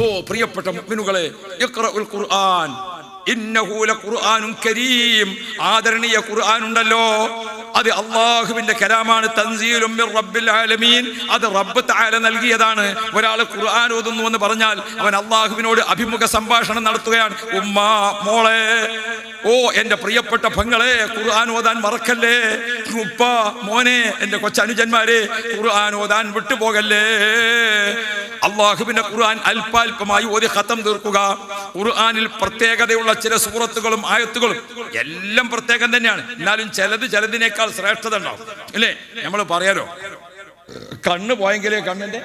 ഓ പ്രിയപ്പെട്ട മുഅ്മിനുകളെ ഖുർആൻ. ഇന്നഹു ലഖുർആനുൻ കരീം. ആദരണീയ ഖുർആൻ ഉണ്ടല്ലോ അത് അള്ളാഹുവിന്റെ കലാമാണ് തൻസീലും റബ്ബിൽ ആലമീൻ. അത് റബ്ബ് തആല നൽകിയതാണ്. ഒരാൾ ഖുർആൻ ഓതുന്നു എന്ന് പറഞ്ഞാൽ അവൻ അള്ളാഹുവിനോട് അഭിമുഖ സംഭാഷണം നടത്തുകയാണ്. ഉമ്മ മോളെ ഓ എന്റെ പ്രിയപ്പെട്ട പെങ്ങളെ ഖുർആൻ ഓതാൻ മറക്കല്ലേ? ഉപ്പ മോനെ എന്റെ കൊച്ചനുജന്മാരെ ഖുർആൻ ഓതാൻ വിട്ടുപോകല്ലേ? അള്ളാഹുവിന്റെ ഖുർആൻ അല്പാൽപമായി ഒരു ഖത്തം തീർക്കുക. ഖുർആനിൽ പ്രത്യേകതയുള്ള ചില സൂറത്തുകളും ആയത്തുകളും എല്ലാം പ്രത്യേകം തന്നെയാണ്. എന്നാലും ചിലത് ചിലതിനേക്കാൾ ശ്രേഷ്ഠത ഉണ്ടാവും അല്ലേ? നമ്മൾ പറയാലോ? കണ്ണ് പോയെങ്കിലേ കണ്ണിന്റെ?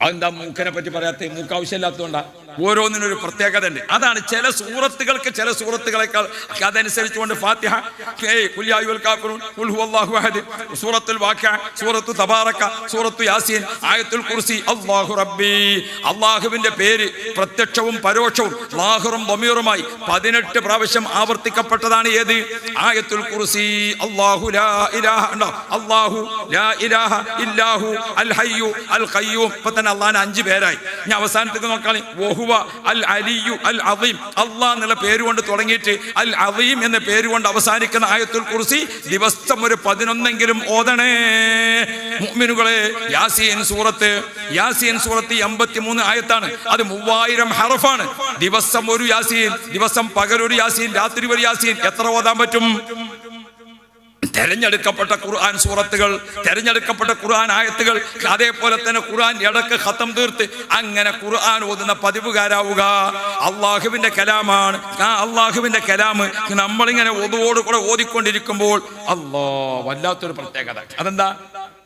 അതെന്താ മൂക്കനെ പറ്റി പറയാത്ത മൂക്ക് ആവശ്യമില്ലാത്തതുകൊണ്ടാ ഓരോന്നിനൊരു പ്രത്യേകത ഉണ്ട് അതാണ് ചില സൂറത്തുകൾക്ക് ചില സൂറത്തുകളെക്കാൾ അതനുസരിച്ചുകൊണ്ട് ഫാത്തിഹ. സൂറത്തുൽ സൂറത്തു തബാറക്ക സൂറത്തു യാസീൻ ആയത്തുൽ കുർസി അല്ലാഹു റബ്ബി. അള്ളാഹുവിന്റെ പേര് പ്രത്യക്ഷവും പരോക്ഷവും ലാഹുറും ബമീറുമായി പതിനെട്ട് പ്രാവശ്യം ആവർത്തിക്കപ്പെട്ടതാണ് ഏത്? ആയത്തുൽ കുർസി അള്ളാഹു ലാ ഇലാഹ അല്ലാഹു ലാ ഇലാഹ ഇല്ലാഹു അൽ ഹയ്യു അൽ ഖയ്യൂം. ഇപ്പൊ തന്നെ അള്ളാഹിന് അഞ്ച് പേരായി. ഞാൻ അവസാനത്തേക്ക് നോക്കാളി വഹുവ അൽ അലിയു അൽ അദീം. അള്ളാ എന്നുള്ള പേരുകൊണ്ട് തുടങ്ങിയിട്ട് അൽ അദീം എന്ന പേരുകൊണ്ട് അവസാനിക്കുന്ന ആയത്തുൽ കുറിച്ച് ദിവസം ഒരു പതിനൊന്നെങ്കിലും ഓതണേ. മുഅ്മിനുകളെ യാസീൻ സൂറത്ത് യാസീൻ സൂറത്ത് എൺപത്തിമൂന്ന് ആയത്താണ്. അത് മൂവായിരം ഹറഫാണ്. ദിവസം ഒരു യാസീൻ ദിവസം പകലൊരു യാസീൻ രാത്രി ഒരു യാസീൻ. എത്ര ഓതാൻ പറ്റും? തെരഞ്ഞെടുക്കപ്പെട്ട ഖുർആൻ സൂറത്തുകൾ തെരഞ്ഞെടുക്കപ്പെട്ട ഖുർആൻ ആയത്തുകൾ അതേപോലെ തന്നെ ഖുർആൻ ഇടയ്ക്ക് ഹത്തം തീർത്ത് അങ്ങനെ ഖുർആൻ ഓതുന്ന പതിവുകാരാവുക. അള്ളാഹുവിന്റെ കലാമാണ്. ആ അള്ളാഹുവിന്റെ കലാമ് നമ്മളിങ്ങനെ ഒതുവോട് കൂടെ ഓതിക്കൊണ്ടിരിക്കുമ്പോൾ അല്ലോ വല്ലാത്തൊരു പ്രത്യേകത. അതെന്താ?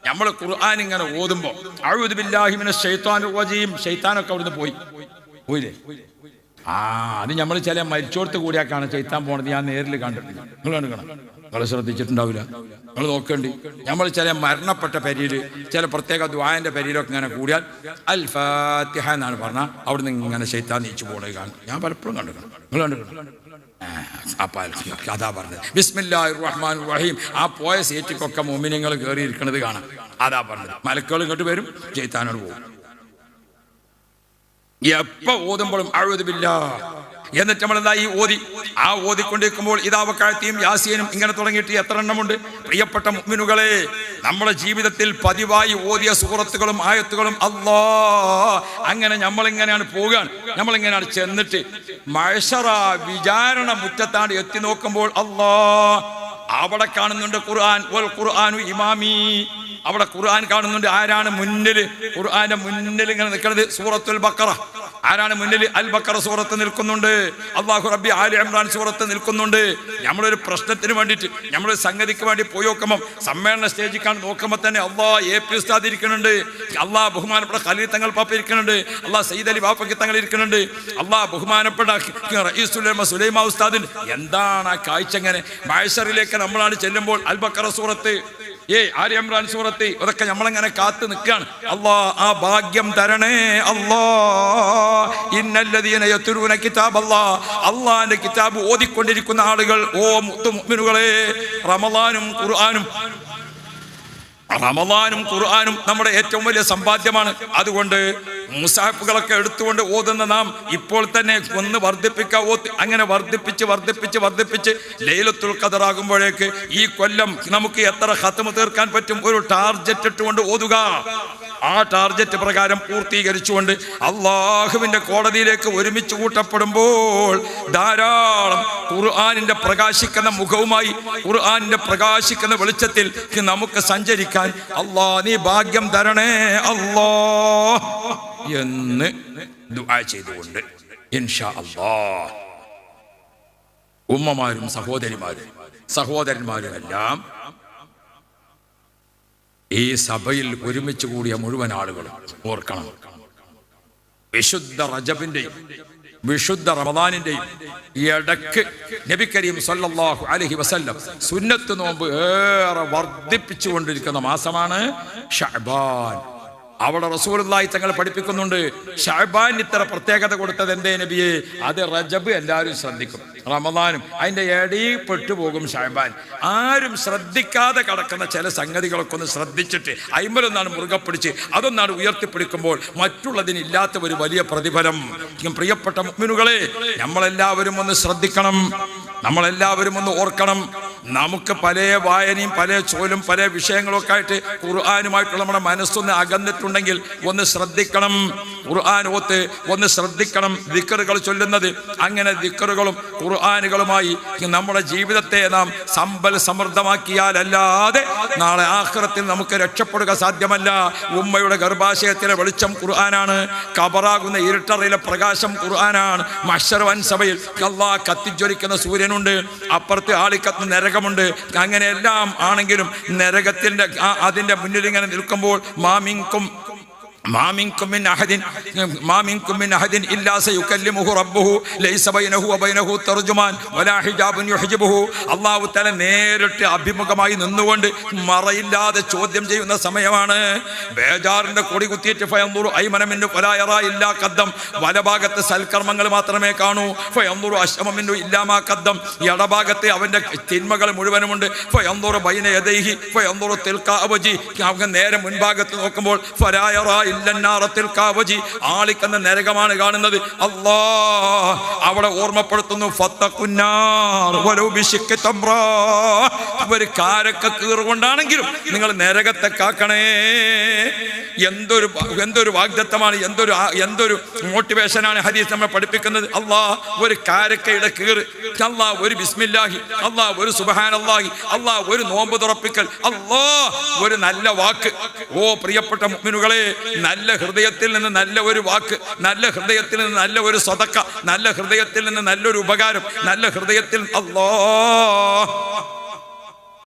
നമ്മൾ ഖുർആൻ ഇങ്ങനെ ഓതുമ്പോ അഴുതുബില്ലാഹിമിനെ ഷെയ്ത്താൻ റജീം ഷെയ്ത്താനൊക്കെ അവിടുന്ന് പോയി. പോയില്ലേ? ആ അത് നമ്മൾ ചില മരിച്ചോടത്ത് കൂടിയാക്കാണ് ചെയ്ത്താൻ പോണത്. ഞാൻ നേരിൽ കണ്ടിട്ടുണ്ട് നിങ്ങൾ കണ്ടുക്കണം? നിങ്ങൾ ശ്രദ്ധിച്ചിട്ടുണ്ടാവില്ല. നിങ്ങൾ നോക്കേണ്ടി. നമ്മൾ ചില മരണപ്പെട്ട പരിയിൽ ചില പ്രത്യേക ദ്വായന്റെ പരിയിലൊക്കെ ഇങ്ങനെ കൂടിയാൽ അൽ ഫാത്തിഹ എന്നാണ് പറഞ്ഞാൽ അവിടുന്ന് ഇങ്ങനെ ശൈത്താൻ നീച്ചു പോണത് കാണും. ഞാൻ പലപ്പോഴും കണ്ടിട്ടുണ്ട്. നിങ്ങൾ കണ്ടിട്ടുണ്ട്? അതാ പറഞ്ഞത്. ബിസ്മില്ലാഹി റഹീം ആ പോയ സീറ്റിക്കൊക്കെ മോമിനിങ്ങൾ കയറി കാണാം. അതാ പറഞ്ഞത്. മലക്കുകൾ ഇങ്ങോട്ട് വരും ചെയ്ത്താനോട് പോകും. എപ്പോ ഓതുമ്പോഴും അഴുതുമില്ല എന്നിട്ട് നമ്മൾ എന്താ ഈ ഓതി? ആ ഓതിക്കൊണ്ടിരിക്കുമ്പോൾ ഇതാവക്കാഴ്ത്തിയും യാസീനും ഇങ്ങനെ തുടങ്ങിയിട്ട് എത്ര എണ്ണമുണ്ട്? പ്രിയപ്പെട്ട മുഗ്മിനുകളെ നമ്മുടെ ജീവിതത്തിൽ പതിവായി ഓതിയ സുഹൃത്തുക്കളും ആയത്തുകളും അല്ലാ അങ്ങനെ നമ്മളിങ്ങനെയാണ് പോകാൻ നമ്മളിങ്ങനെയാണ് ചെന്നിട്ട് മഴ വിചാരണ മുറ്റത്താണ് എത്തി നോക്കുമ്പോൾ അല്ലാ അവിടെ കാണുന്നുണ്ട് ഖുർആൻ വൽ ഖുർആനു ഇമാമി. അവിടെ ഖുർആൻ കാണുന്നുണ്ട് ആരാണ് മുന്നിൽ ഖുർആന്റെ മുന്നിൽ ഇങ്ങനെ നിൽക്കുന്നത് സൂറത്തുൽ ബക്കറ. ആരാണ് മുന്നിൽ അൽ ബക്കറ സൂറത്ത് നിൽക്കുന്നുണ്ട്? അള്ളാഹു റബ്ബി ആലി ഇമ്രാൻ സൂറത്ത് നിൽക്കുന്നുണ്ട്. നമ്മളൊരു പ്രശ്നത്തിന് വേണ്ടിയിട്ട് നമ്മളൊരു സംഗതിക്ക് വേണ്ടി പോയി നോക്കുമ്പോൾ സമ്മേളന സ്റ്റേജിൽ കാണാൻ നോക്കുമ്പോൾ തന്നെ അള്ളാ എ പി ഉസ്താദ് ഇരിക്കുന്നുണ്ട്. അള്ളാഹ് ബഹുമാനപ്പെട്ട ഖലീൽ തങ്ങൾ പാപ്പ ഇരിക്കുന്നുണ്ട്. അള്ളാഹ് സയ്യിദ് അലി ബാപ്പയ്ക്ക് തങ്ങൾ ഇരിക്കുന്നുണ്ട്. അള്ളാഹ് ബഹുമാനപ്പെട്ട റയീസുലമ സുലൈമ ഉസ്താദിൻ എന്താണ് ആ കാഴ്ച എങ്ങനെ മാഴ്സറിലേക്ക് നമ്മളാണ് ചെല്ലുമ്പോൾ അൽ ബക്കറ സൂറത്ത് ഏ ആര്യമ്രാൻ സൂറത്തി അതൊക്കെ നമ്മളങ്ങനെ കാത്തു നിൽക്കുകയാണ് അള്ളാ ആ ഭാഗ്യം തരണേ അള്ളാ ഇന്നല്ലതീന കിതാബ് അല്ലാ അള്ളാന്റെ കിതാബ് ഓതിക്കൊണ്ടിരിക്കുന്ന ആളുകൾ ഓ മുത്തുമുനുകളെ റമലാനും ഖുർആാനും. റമദാനും ഖുർആനും നമ്മുടെ ഏറ്റവും വലിയ സമ്പാദ്യമാണ്. അതുകൊണ്ട് മുസാഫുകളൊക്കെ എടുത്തുകൊണ്ട് ഓതുന്ന നാം ഇപ്പോൾ തന്നെ ഒന്ന് വർദ്ധിപ്പിക്കുക അങ്ങനെ വർദ്ധിപ്പിച്ച് വർദ്ധിപ്പിച്ച് വർദ്ധിപ്പിച്ച് ലൈലത്തുൽ കതറാകുമ്പോഴേക്ക് ഈ കൊല്ലം നമുക്ക് എത്ര ഹത്തമ തീർക്കാൻ പറ്റും? ഒരു ടാർജറ്റ് ഇട്ടുകൊണ്ട് ഓതുക. ആ ടാർജറ്റ് പ്രകാരം പൂർത്തീകരിച്ചുകൊണ്ട് അള്ളാഹുവിന്റെ കോടതിയിലേക്ക് ഒരുമിച്ച് കൂട്ടപ്പെടുമ്പോൾ ധാരാളം ഖുർആാനിന്റെ പ്രകാശിക്കുന്ന മുഖവുമായി ഖുർആാനിന്റെ പ്രകാശിക്കുന്ന വെളിച്ചത്തിൽ നമുക്ക് സഞ്ചരിക്കാൻ അള്ളാ നീ ഭാഗ്യം തരണേ അള്ളാ എന്ന് ദുആ ചെയ്തുകൊണ്ട് ഇൻഷാ അള്ളാ. ഉമ്മമാരും സഹോദരിമാരും സഹോദരന്മാരും എല്ലാം ഈ സഭയിൽ ഒരുമിച്ച് കൂടിയ മുഴുവൻ ആളുകളും ഓർക്കണം. വിശുദ്ധ റജബിന്റെയും വിശുദ്ധ റമദാനിന്റെയും ഇടയ്ക്ക് നബി കരീം അലൈഹി വസല്ലം സുന്നത്ത് നോമ്പ് ഏറെ വർദ്ധിപ്പിച്ചുകൊണ്ടിരിക്കുന്ന മാസമാണ് ഷഅബാൻ. അവിടെ റസൂലായി തങ്ങൾ പഠിപ്പിക്കുന്നുണ്ട്. ഷാബാൻ ഇത്ര പ്രത്യേകത കൊടുത്തത് എന്തേ നബിയെ? അത് റജബ് എല്ലാവരും ശ്രദ്ധിക്കും. റമദാനും അതിന്റെ ഇടയിൽ പെട്ടുപോകും ഷാബാൻ ആരും ശ്രദ്ധിക്കാതെ കടക്കുന്ന ചില സംഗതികളൊക്കെ ഒന്ന് ശ്രദ്ധിച്ചിട്ട് അയിമ്പലൊന്നാണ് മുറുകെ പിടിച്ച് അതൊന്നാണ് ഉയർത്തിപ്പിടിക്കുമ്പോൾ മറ്റുള്ളതിനില്ലാത്ത ഒരു വലിയ പ്രതിഫലം. പ്രിയപ്പെട്ട മുഗ്മിനുകളെ നമ്മളെല്ലാവരും ഒന്ന് ശ്രദ്ധിക്കണം. നമ്മളെല്ലാവരും ഒന്ന് ഓർക്കണം. നമുക്ക് പല വായനയും പല ചോലും പല വിഷയങ്ങളൊക്കെ ആയിട്ട് ഖുർആാനുമായിട്ടുള്ള നമ്മുടെ മനസ്സൊന്ന് അകന്നിട്ടുണ്ടെങ്കിൽ ഒന്ന് ശ്രദ്ധിക്കണം. ഖുർആൻ ഒന്ന് ശ്രദ്ധിക്കണം. ദിക്കറുകൾ ചൊല്ലുന്നത് അങ്ങനെ ദിക്കറുകളും ഖുർആാനുകളുമായി നമ്മുടെ ജീവിതത്തെ നാം സമ്പൽ സമൃദ്ധമാക്കിയാലല്ലാതെ നാളെ ആഹ്റത്തിൽ നമുക്ക് രക്ഷപ്പെടുക സാധ്യമല്ല. ഉമ്മയുടെ ഗർഭാശയത്തിലെ വെളിച്ചം ഖുർആനാണ്. കബറാകുന്ന ഇരുട്ടറയിലെ പ്രകാശം ഖുർആനാണ്. മഷർവൻ സഭയിൽ കല്ലാ കത്തിജ്വലിക്കുന്ന സൂര്യനുണ്ട്. അപ്പുറത്ത് ആളിക്കത്ത് നരകമുണ്ട്. അങ്ങനെ എല്ലാം ആണെങ്കിലും നരകത്തിന്റെ അതിന്റെ ഇങ്ങനെ നിൽക്കുമ്പോൾ മാമിങ്കും നേരിട്ട് അഭിമുഖമായി നിന്നുകൊണ്ട് മറയില്ലാതെ ചോദ്യം ചെയ്യുന്ന സമയമാണ്. ബേജാറിന്റെ കൊടി കുത്തിയിട്ട് ഫയന്തൂർ ഐമനമിന്നു കൊലായറ ഇല്ലാ കദ്ദം. വലഭാഗത്ത് സൽക്കർമ്മങ്ങൾ മാത്രമേ കാണൂ. ഫയന്തൂർ അശ്രമിന്നു ഇല്ലാമാ കദ്ദം. ഇടഭാഗത്ത് അവന്റെ തിന്മകൾ മുഴുവനുമുണ്ട്. ഫയന്തൂർ ബൈന യദൈഹി ഫയന്തൂർ തിൽക്കാവജി അവൻ നേരെ മുൻഭാഗത്ത് നോക്കുമ്പോൾ ഫരായറ ഇല്ലന്നാറത്തിൽ കാവജി ആളിക്കുന്ന നരകമാണ് കാണുന്നത്. അള്ളാ അവിടെ ഓർമ്മപ്പെടുത്തുന്നു. ഒരു കാരക്ക കീറുകൊണ്ടാണെങ്കിലും നിങ്ങൾ നരകത്തെ കാക്കണേ. എന്തൊരു എന്തൊരു വാഗ്ദത്തമാണ് എന്തൊരു എന്തൊരു എന്തൊരു മോട്ടിവേഷനാണ് ഹദീസ് നമ്മെ പഠിപ്പിക്കുന്നത്. അള്ളാ ഒരു കാരക്കയുടെ കീറ്. അള്ളാ ഒരു ബിസ്മില്ലാഹി. അള്ളാ ഒരു സുബഹാനല്ലാഹി. അള്ളാ ഒരു നോമ്പ് തുറപ്പിക്കൽ. അള്ളാ ഒരു നല്ല വാക്ക്. ഓ പ്രിയപ്പെട്ട മുഅ്മിനുകളെ നല്ല ഹൃദയത്തിൽ നിന്ന് നല്ല ഒരു വാക്ക് നല്ല ഹൃദയത്തിൽ നിന്ന് നല്ല ഒരു സ്വതക്ക നല്ല ഹൃദയത്തിൽ നിന്ന് നല്ലൊരു ഉപകാരം നല്ല ഹൃദയത്തിൽ അല്ലാ